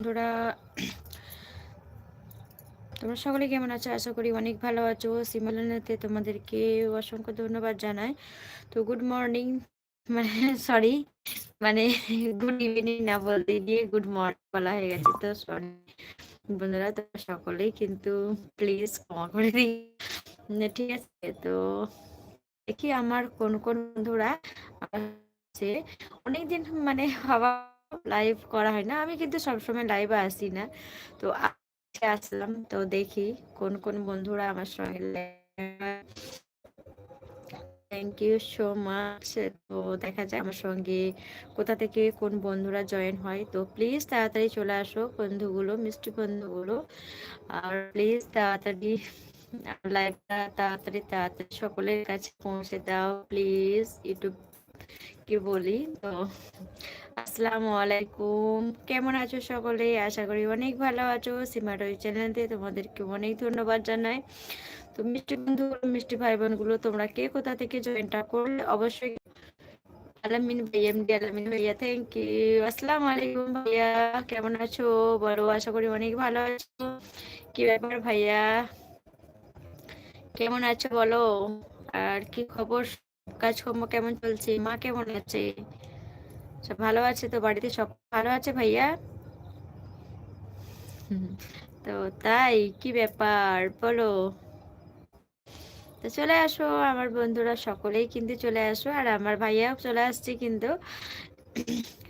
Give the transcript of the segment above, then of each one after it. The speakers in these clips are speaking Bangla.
বন্ধুরা, তোমরা সকলে কেমন আছো? আশা করি অনেক ভালো আছো। সিমালানাতে তোমাদেরকে অসংখ্য ধন্যবাদ জানাই। তো গুড মর্নিং মানে সরি মানে গুড ইভিনিং না বলতে গিয়ে গুড মর্নিং বলা হয়ে গেছে, তো সরি বন্ধুরা তোমরা সকলেই কিন্তু প্লিজ ক্ষমা করে দিই ঠিক আছে, তো দেখি আমার কোন কোন বন্ধুরা অনেকদিন মানে হওয়া লাইভ করা হয় না। আমি কিন্তু সবসময় লাইভে আসি না। তো আসলাম তো দেখি কোন কোন বন্ধুরা আমার সঙ্গে থ্যাংক ইউ সো মাচ তো দেখা যায় আমার সঙ্গে কোথা থেকে কোন বন্ধুরা জয়েন হয়। তো প্লিজ তাড়াতাড়ি চলে আসো বন্ধুগুলো, মিষ্টি বন্ধুগুলো। আর প্লিজ তাড়াতাড়ি লাইভটা তাড়াতাড়ি তাড়াতাড়ি সকলের কাছে পৌঁছে দাও। প্লিজ ইউটিউব কি বলি? তো আসসালামু আলাইকুম। কেমন আছো সকলে? আশা করি অনেক ভালো আছো। সীমাটই চ্যানেলতে তোমাদেরকে অনেক ধন্যবাদ জানাই। তো মিষ্টি বন্ধু, মিষ্টি ভাই বোনগুলো তোমরা কে কোথা থেকে জয়েনটা করলে? অবশ্যই আলামিন ভাইয়া এমডি আলামিন ভাইয়া থ্যাংক ইউ আসসালামু আলাইকুম ভাইয়া, কেমন আছো? বলো, আশা করি অনেক ভালো আছো। কি ব্যাপার ভাইয়া? কেমন আছো বলো? আর কি খবর? কাজকর্ম কেমন চলছে? মা কেমন আছে? সব ভালো আছে তো? বাড়িতে সব ভালো আছে ভাইয়া? তো তাই, কি ব্যাপার? বলো। চলে আসো, আমার বন্ধুরা সকলেই কিন্তু চলে আসো, আর আমার ভাইয়াও চলে আসছে কিন্তু।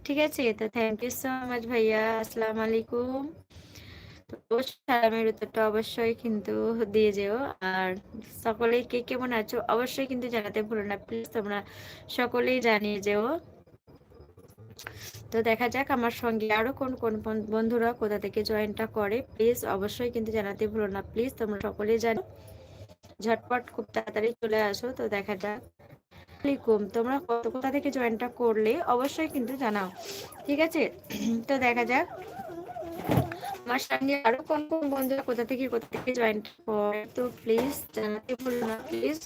ঠিক আছে, তো থ্যাংক ইউ সো মাচ ভাইয়া, আসসালামু আলাইকুম। তো সালামের উত্তরটা অবশ্যই কিন্তু দিয়ে যেও, আর সকলেই কে কেমন আছো অবশ্যই কিন্তু জানাতে ভুলো না প্লিজ তোমরা সকলেই জানিয়ে যেও। তো দেখা যাক আমার সঙ্গে আরও কোন কোন বন্ধুরা কোথা থেকে জয়েনটা করে। প্লিজ অবশ্যই কিন্তু জানাতে ভুলো না। প্লিজ তোমরা সকলেই জানো। ঝটপট খুব তাড়াতাড়ি চলে আসো। তো দেখা যাক। তোমরা কত কোথা থেকে জয়েনটা করলে অবশ্যই কিন্তু জানাও। ঠিক আছে? তো দেখা যাক। আমার সঙ্গে আরও কোন কোন বন্ধুরা কোথা থেকে কোথা থেকে জয়েন করে? তো প্লিজ জানাতে ভুলো না। প্লিজ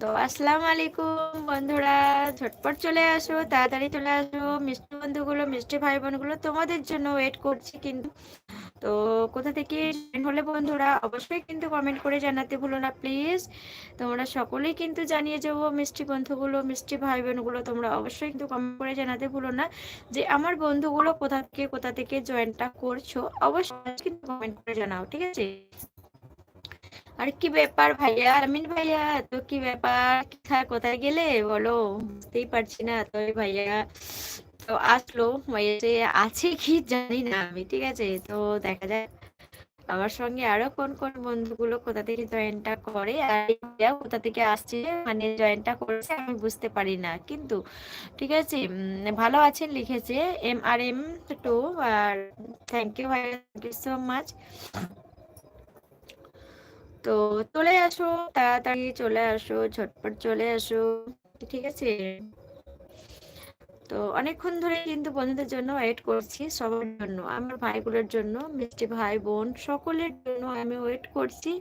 তো আসসালামু আলাইকুম বন্ধুরা, ঝটপট চলে আসো, তাড়াতাড়ি চলে আসো। মিষ্টি বন্ধুগুলো, মিষ্টি ভাই বোনগুলো তোমাদের জন্য ওয়েট করছি কিন্তু তো কোথা থেকে জয়েন হলে বন্ধুরা অবশ্যই কিন্তু কমেন্ট করে জানাতে ভুলো না প্লিজ তোমরা সকলেই কিন্তু জানিয়ে যাব মিষ্টি বন্ধুগুলো, মিষ্টি ভাই বোনগুলো তোমরা অবশ্যই কিন্তু কমেন্ট করে জানাতে ভুলো না যে আমার বন্ধুগুলো কোথা থেকে কোথা থেকে জয়েনটা করছ, অবশ্যই কিন্তু কমেন্ট করে জানাও, ঠিক আছে? আর কি ব্যাপার ভাইয়া, আমিন ভাইয়া, তো কি ব্যাপার? কোথায় গেলে? বলো, বুঝতেই পারছি না। তো ভাইয়া তো আসলো এসে আছে কি জানি না আমি, ঠিক আছে? তো দেখা যায় আমার সঙ্গে আরও কোন কোন বন্ধুগুলো কোথা থেকে জয়েনটা করে আর কোথা থেকে আসছে মানে জয়েনটা করেছে আমি বুঝতে পারি না। কিন্তু, ঠিক আছে ভালো আছেন লিখেছে M R M two R thank you ভাই থ্যাংক ইউ সো মাচ তো চলে আসো, তাড়াতাড়ি চলে আসো, ঝটপট চলে আসো, ঠিক আছে? তো অনেকক্ষণ ধরে কিন্তু বন্ধুদের জন্য ওয়েট করছি সবার জন্য, আমার ভাইগুলোর জন্য, মিষ্টি ভাই, বোন সকলের জন্য আমি ওয়েট করছি।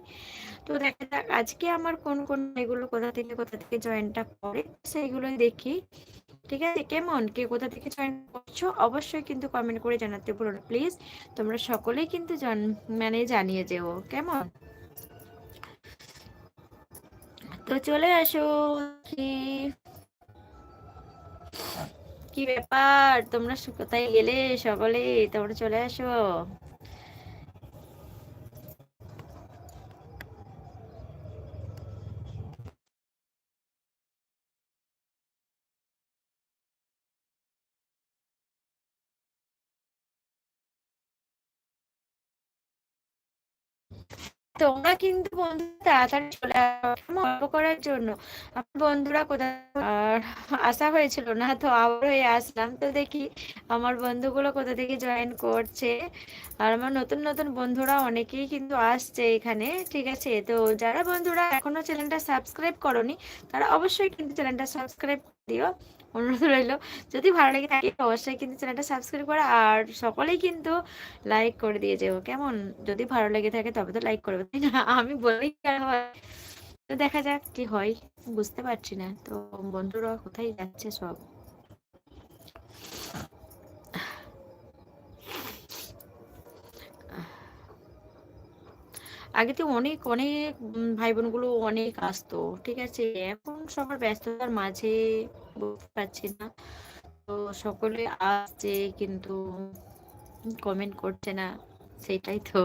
তো দেখা যাক আজকে আমার কোন কোন এগুলো কোথা থেকে কোথা থেকে জয়েনটা করে সেইগুলোই দেখি। ঠিক আছে? কেমন? কে কোথা থেকে জয়েন করছ? অবশ্যই কিন্তু কমেন্ট করে জানাতে বলো প্লিজ তোমরা সকলেই কিন্তু জন মানে জানিয়ে যেও, কেমন? তো চলে আসো কি কি ব্যাপার? তোমরা কোথায় গেলে সকলে তোমরা চলে আসো। তোমরা কিন্তু বন্ধু তাড়াতাড়ি চলে অল্প করার জন্য। আমার বন্ধুরা কোথায়? আসা হয়েছিল না, তো আবার হয়ে আসলাম। তো দেখি আমার বন্ধুগুলো কোথা থেকে জয়েন করছে। আর আমার নতুন নতুন বন্ধুরা অনেকেই কিন্তু আসছে এখানে, ঠিক আছে? তো যারা বন্ধুরা এখনও চ্যানেলটা সাবস্ক্রাইব করনি, তারা অবশ্যই কিন্তু চ্যানেলটা সাবস্ক্রাইব দিও। অনুরোধ রইল। যদি ভালো লাগে থাকে, অবশ্যই কিন্তু চ্যানেলটা সাবস্ক্রাইব করে আর সকলেই কিন্তু লাইক করে দিয়ে যেও, কেমন? যদি ভালো লেগে থাকে তবে তো লাইক করবে, তাই না? আমি বলেই হয়। তো দেখা যাক কি হয়, বুঝতে পারছি না। তো বন্ধুরা, কোথায় যাচ্ছে সব? আগে তো অনেক অনেক ভাই বোনগুলো অনেক আসতো, ঠিক আছে? এখন সবার ব্যস্ততার মাঝে বুঝতে পারছি না। তো সকলে আসছে কিন্তু কমেন্ট করছে না, সেটাই তো।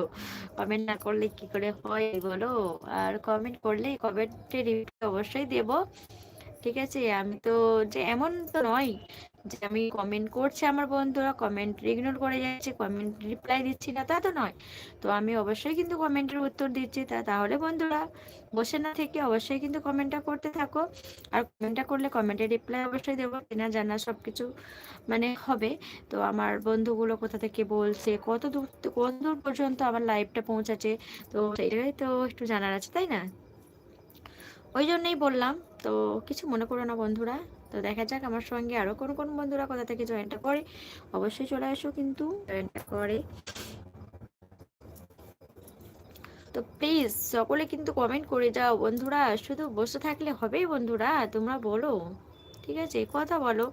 কমেন্ট না করলে কি করে হয় বলো? আর কমেন্ট করলে কমেন্টে রিপ্লাই অবশ্যই দেব, ঠিক আছে? আমি তো যে এমন তো নয় যে আমি কমেন্ট করছে আমার বন্ধুরা কমেন্ট ইগনোর করে যাচ্ছে কমেন্ট রিপ্লাই দিচ্ছি না, তা তো নয়। তো আমি অবশ্যই কিন্তু কমেন্টের উত্তর দিচ্ছি। তা তাহলে বন্ধুরা, বসে না থেকে অবশ্যই কিন্তু কমেন্টটা করতে থাকো। আর কমেন্টটা করলে কমেন্টের রিপ্লাই অবশ্যই দেবো, কেনা জানা সব কিছু মানে হবে। তো আমার বন্ধুগুলো কোথা থেকে বলছে, কত দূর কত দূর পর্যন্ত আমার লাইভটা পৌঁছাচ্ছে, তো সেটাই তো একটু জানার আছে, তাই না? ওই জন্যই বললাম। তো কিছু মনে করো না বন্ধুরা। তো দেখা যাক আমার সঙ্গে আরও কোন কোন বন্ধুরা কোথা থেকে জয়েনটা করে। অবশ্যই চলে আসো কিন্তু জয়েনটা করে। তো প্লিজ সকলে কিন্তু কমেন্ট করে যাও। বন্ধুরা, শুধু বসে থাকলে হবেই বন্ধুরা, তোমরা বলো। ঠিক আছে? কথা বলো।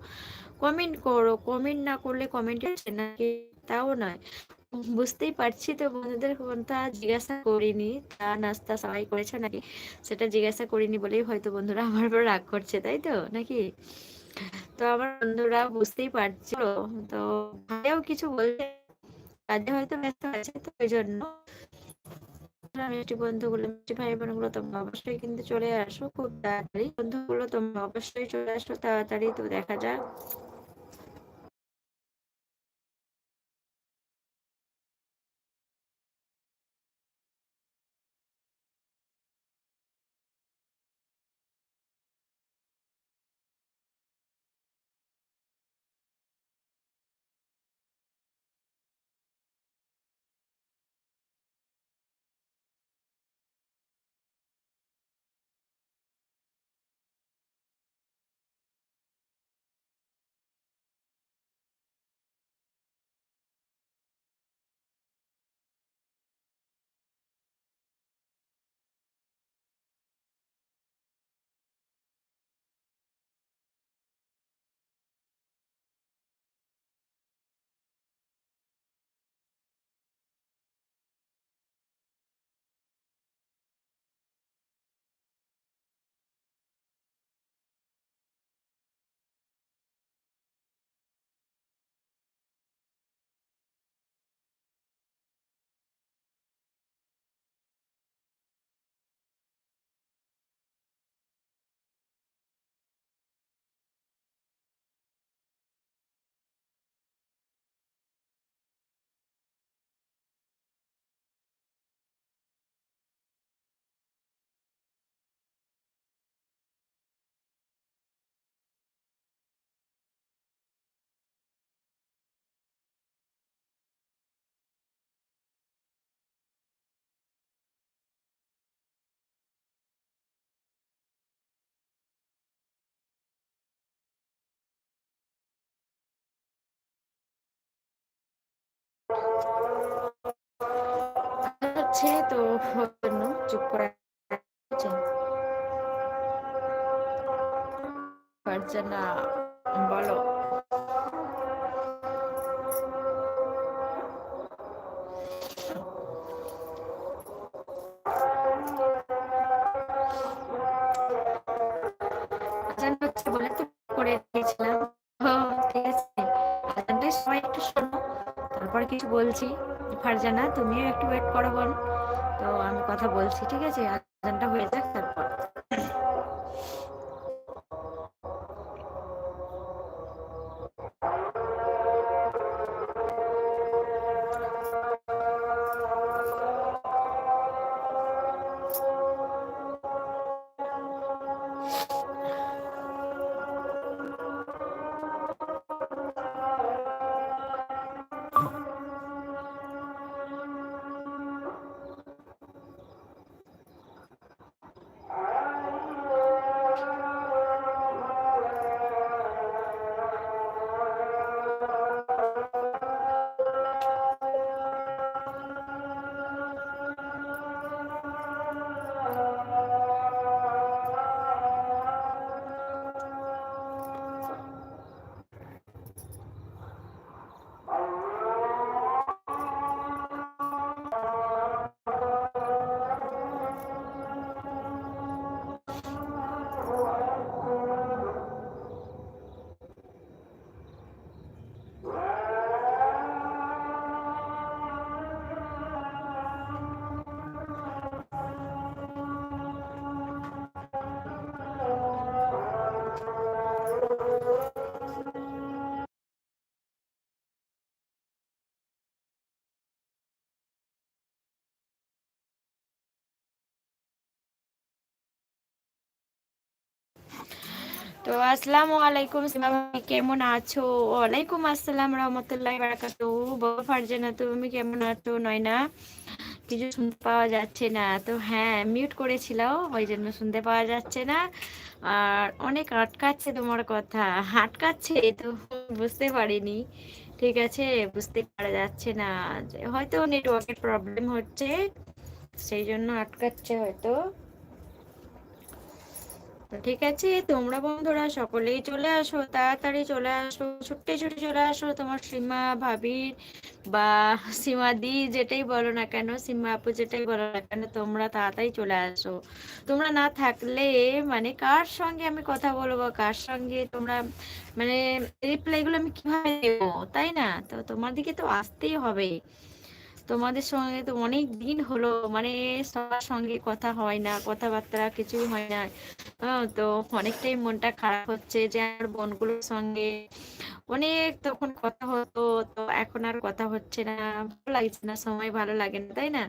কমেন্ট করো। কমেন্ট না করলে কমেন্ট নাকি তাও নয়। বুঝতেই পারছি তো বন্ধুদের কোনটা জিজ্ঞাসা করিনি। চা নাস্তা সবাই করেছে নাকি? সেটা জিজ্ঞাসা করিনি বলেই হয়তো বন্ধুরা আমার উপর রাগ করছে, তাই তো? নাকি? তো আমার বন্ধুরা বুঝতেই পারছিল তো ভাইও কিছু বলছে কাজে হয়তো ব্যস্ত আছে তো ওই জন্য। মিষ্টি বন্ধুগুলো, মিষ্টি ভাই বোনগুলো তোমরা অবশ্যই কিন্তু চলে আসো খুব তাড়াতাড়ি। বন্ধুগুলো তোমরা অবশ্যই চলে আসো তাড়াতাড়ি, তো দেখা যাক। হচ্ছে তো চুপ করে না বলো বলে। ফারজানা, তুমিও একটু ওয়েট করো বল তো আমি কথা বলছি, ঠিক আছে? আজানটা হয়ে যাক। তো আসসালামু আলাইকুম কেমন আছো? ওয়ালাইকুম আসসালাম রহমতুল্লাহ বারাকাতু বাবা ফারজানা, তুমি কেমন আছো? নয়না? কিছু শুনতে পাওয়া যাচ্ছে না। তো হ্যাঁ মিউট করেছিলাম, ওই জন্য শুনতে পাওয়া যাচ্ছে না। আর অনেক আটকাচ্ছে তোমার কথা। আটকাচ্ছে তো, বুঝতে পারিনি। ঠিক আছে, বুঝতে পারা যাচ্ছে না। হয়তো নেটওয়ার্কের প্রবলেম হচ্ছে, সেই জন্য আটকাচ্ছে হয়তো। ঠিক আছে, তোমরা বন্ধুরা সকলেই চলে আসো, তাড়াতাড়ি চলে আসো, ছুটে ছুটে চলে আসো। তোমার সীমা, ভাবির বা সীমা দি যেটাই বলো না কেন, সীমা আপু যেটাই বলো না কেন, তোমরা তাড়াতাড়ি চলে আসো। তোমরা না থাকলে মানে কার সঙ্গে আমি কথা বলব, কার সঙ্গে তোমরা মানে রিপ্লাইগুলো আমি কীভাবে দেবো, তাই না? তো তোমার দিকে তো আসতেই হবে তোমাদের সঙ্গে তো অনেক দিন হলো মানে সবার সঙ্গে কথা হয় না, কথাবার্তা কিছুই হয় না। তো অনেকটাই মনটা খারাপ হচ্ছে যে আমার বোনগুলোর সঙ্গে অনেক তখন কথা হতো, তো এখন আর কথা হচ্ছে না, ভালো লাগছে না, সময় ভালো লাগে না, তাই না?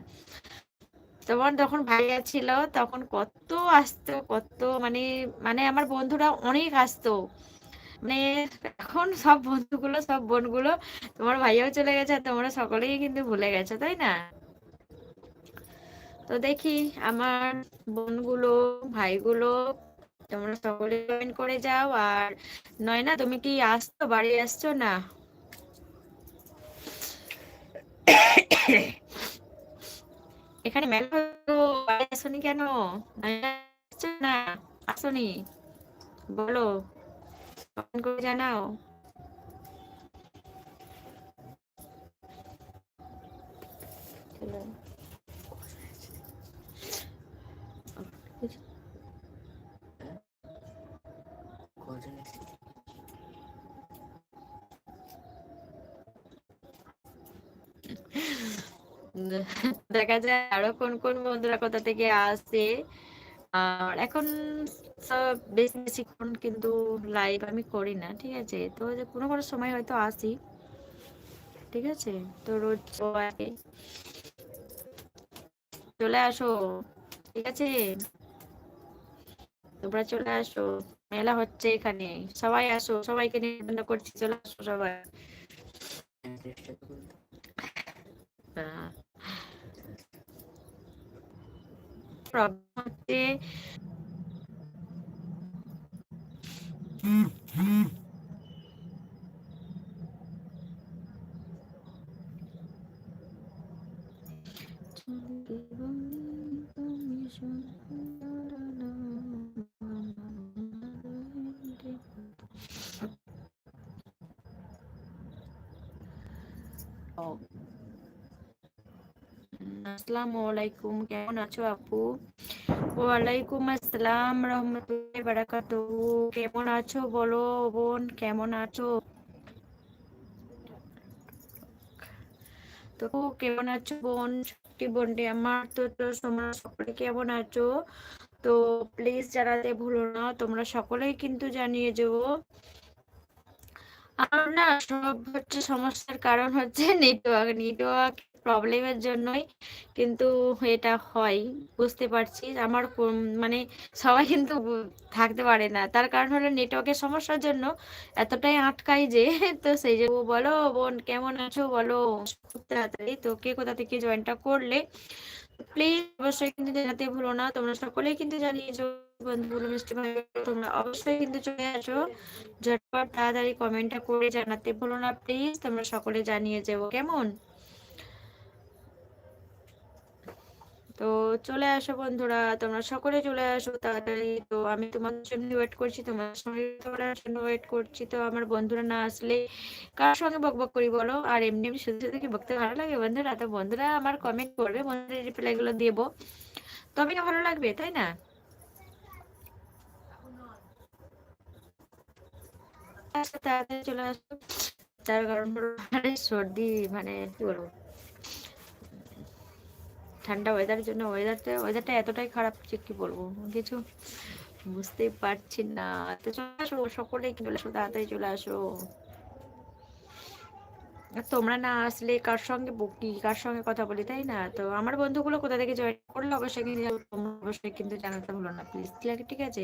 তোমার যখন ভাইয়া ছিল, তখন কত আসতো, কত মানে মানে আমার বন্ধুরা অনেক আসতো। মানে এখন সব বন্ধুগুলো, সব বোনগুলো তোমার ভাইয়াও চলে গেছে তোমরা সকলেই কিন্তু ভুলে গেছো, তাই না? তো দেখি আমার বোনগুলো, ভাইগুলো তোমরা সকলে জয়েন করে যাও। আর নয় না তুমি কি আসছো? বাড়ি আসছো না? এখানে মেলা বাড়ি আসনি কেন? না? আসনি। বলো। করে জানাও। দেখা যায় আরও কোন কোন বন্ধুরা কোথা থেকে আসে। আর এখন বেশি বেশিক্ষণ কিন্তু লাইভ আমি করি না, ঠিক আছে? তো কোনো কোনো সময় হয়তো আসি, ঠিক আছে? তো রোজ চলে আসো, ঠিক আছে? তোমরা চলে আসো, মেলা হচ্ছে এখানে, সবাই আসো, সবাইকে নিবন্ধ করছি, চলে আসো সবাই। প্রবলেম হচ্ছে আসসালামু আলাইকুম কেমন আছো আপু ওয়ালাইকুম আসসালাম রহমতুল্লাহ কেমন আছো বলো? বোন, কেমন আছো? তো কেমন আছো বোন? বোনটি আমার তো তো তোমরা সকলে কেমন আছো? তো প্লিজ জানাতে ভুলো না, তোমরা সকলেই কিন্তু জানিয়ে যাব আমার না সব হচ্ছে সমস্যার কারণ হচ্ছে নেটওয়ার্ক নেটওয়ার্ক প্রবলেমের জন্যই কিন্তু এটা হয়, বুঝতে পারছি। আমার মানে সবাই কিন্তু থাকতে পারে না। তার কারণ হলো নেটওয়ার্কের সমস্যার জন্য এতটাই আটকাই যে, তো সেই যে বলো, বোন, কেমন আছো? বলো তাড়াতাড়ি তো কে কোথা থেকে জয়েনটা করলে? প্লিজ অবশ্যই কিন্তু জানাতে ভুলো না। তোমরা সকলেই কিন্তু জানিয়েছো বন্ধুগুলো মিষ্টি ভাই তোমরা অবশ্যই কিন্তু চলে আসো। ঝটপট তাড়াতাড়ি কমেন্টটা করে জানাতে ভুলো না প্লিজ তোমরা সকলে জানিয়ে যাব কেমন? তো চলে আসো বন্ধুরা, তোমরা সকলে চলে আসো তাড়াতাড়ি। তো আমি তোমার জন্য ওয়েট করছি তোমার সঙ্গে তোলার জন্য ওয়েট করছি। তো আমার বন্ধুরা না আসলে কার সঙ্গে বক বক করি বলো? আর এমনি এমনি শুধু শুধু কি বকতে ভালো লাগে বন্ধুরা? তো বন্ধুরা আমার কমেন্ট করবে বন্ধুরা রিপ্লাই গুলো দেবো। তবে ভালো লাগবে, তাই না? তাড়াতাড়ি চলে আসো। তার কারণ সর্দি মানে কি বলব? ঠান্ডা ওয়েদারের জন্য ওয়েদারটা ওয়েদারটা এতটাই খারাপ যে কি বলব? কিছু বুঝতেই পারছি না। তো চলে আসো, সকলে চলে আসো, তাড়াতাড়ি চলে আসো। তোমরা না আসলে কার সঙ্গে বকি কার সঙ্গে কথা বলি, তাই না? তো আমার বন্ধুগুলো কোথা থেকে জয়েন করলে? অবশ্যই কিন্তু অবশ্যই কিন্তু জানাতে ভুলো না প্লিজ ঠিক আছে?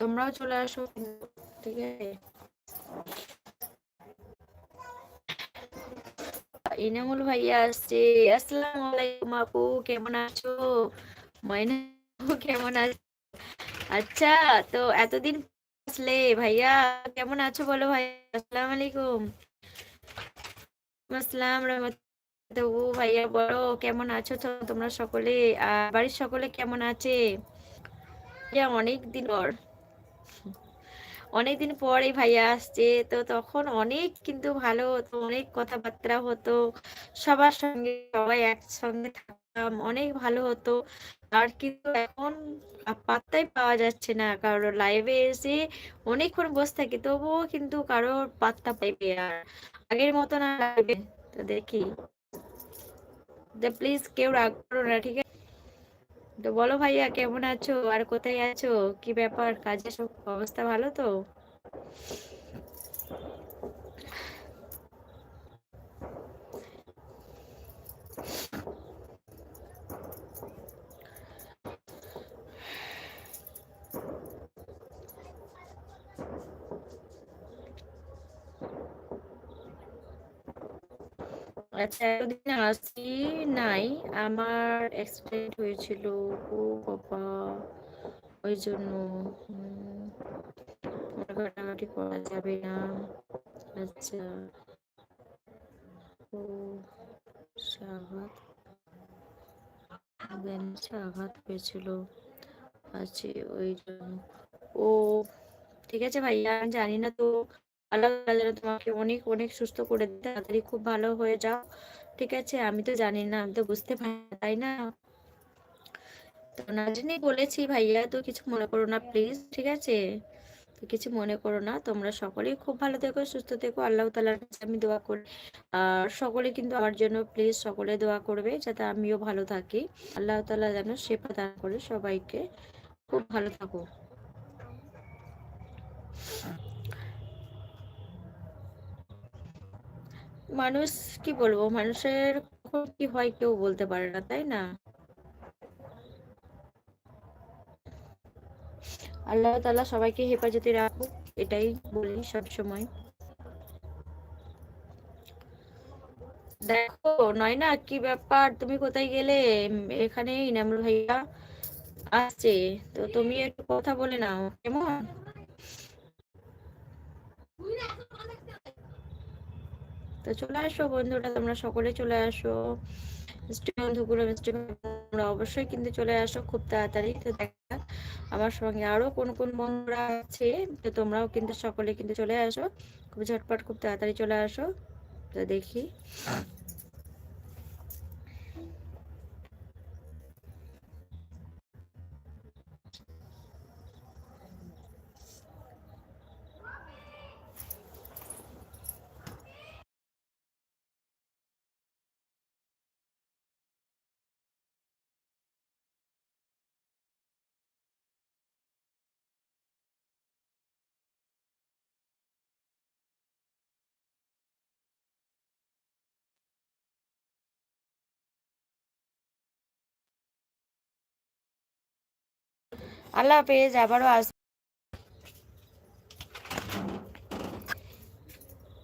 তোমরাও চলে আসো, ঠিক আছে? ইনামুল ভাইয়া আসছে। আসসালামু আলাইকুম আপু, কেমন আছো? ময়না কেমন আছো? আচ্ছা তো এতদিন আসলে ভাইয়া, কেমন আছো বলো ভাই? আসসালামু আলাইকুম। আসসালাম রহমতুল্লাহ। ভাইয়া বলো, কেমন আছো? তোমরা সকলে বাড়ির সকলে কেমন আছে? অনেক দিন পর। অনেকদিন পরে ভাইয়া আসছে, তো তখন অনেক কিন্তু ভালো হতো, অনেক কথাবার্তা হতো, সবার সঙ্গে সবাই একসঙ্গে থাকতাম, অনেক ভালো হতো। আর কিন্তু এখন পাত্তাই পাওয়া যাচ্ছে না কারও লাইভে এসে অনেকক্ষণ বসে থাকি, তবুও কিন্তু কারোর পাত্তা পাইবে আর আগের মতো না লাগবে। তো দেখি। প্লিজ কেউ রাগ করো না, ঠিক আছে? তো বলো ভাইয়া, কেমন আছো? আর কোথায় আছো? কি ব্যাপার? কাজের সব অবস্থা ভালো তো? আচ্ছা আমার অ্যাক্সিডেন্ট হয়েছিল ওই জন্য আচ্ছা ও আঘাত আঘাত হয়েছিল। আছে ওই জন্য। ও, ঠিক আছে ভাইয়া, আমি জানি না তো আল্লাহ যেন তোমাকে অনেক অনেক সুস্থ করে দিতে তাড়াতাড়ি খুব ভালো হয়ে যাও, ঠিক আছে? আমি তো জানি না, আমি তো বুঝতে পারি তাই না? তো বলেছি, ভাইয়া, তো কিছু মনে করো না প্লিজ ঠিক আছে? তো কিছু মনে করো না, তোমরা সকলেই খুব ভালো থেকো, সুস্থ থেকো। আল্লাহ তালার কাছে আমি দোয়া করি। আর সকলে কিন্তু আমার জন্য প্লিজ সকলে দোয়া করবে, যাতে আমিও ভালো থাকি। আল্লাহ তালা যেন সেবা দান করে সবাইকে। খুব ভালো থাকো। মানুষ কি বলব? মানুষের কি হয় কেউ বলতে পারে না, তাই না? আল্লাহ তালা সবাইকে হেফাজতে রাখুক, এটাই বলি সব সময়। দেখো, নয় না? কি ব্যাপার? তুমি কোথায় গেলে? এখানে ইনামুল ভাইয়া আসছে। তো তুমি একটু কথা বলে নাও, কেমন? তো চলে আসো বন্ধুরা, তোমরা সকলে চলে আসো। মিষ্টি বন্ধুগুলো মিষ্টি তোমরা অবশ্যই কিন্তু চলে আসো খুব তাড়াতাড়ি। তো দেখা, আমার সঙ্গে আরও কোন কোন বন্ধুরা আছে, তো তোমরাও কিন্তু সকলে কিন্তু চলে আসো। খুব ঝটপট, খুব তাড়াতাড়ি চলে আসো। তো দেখি। আল্লাহ হাফেজ আবারও আস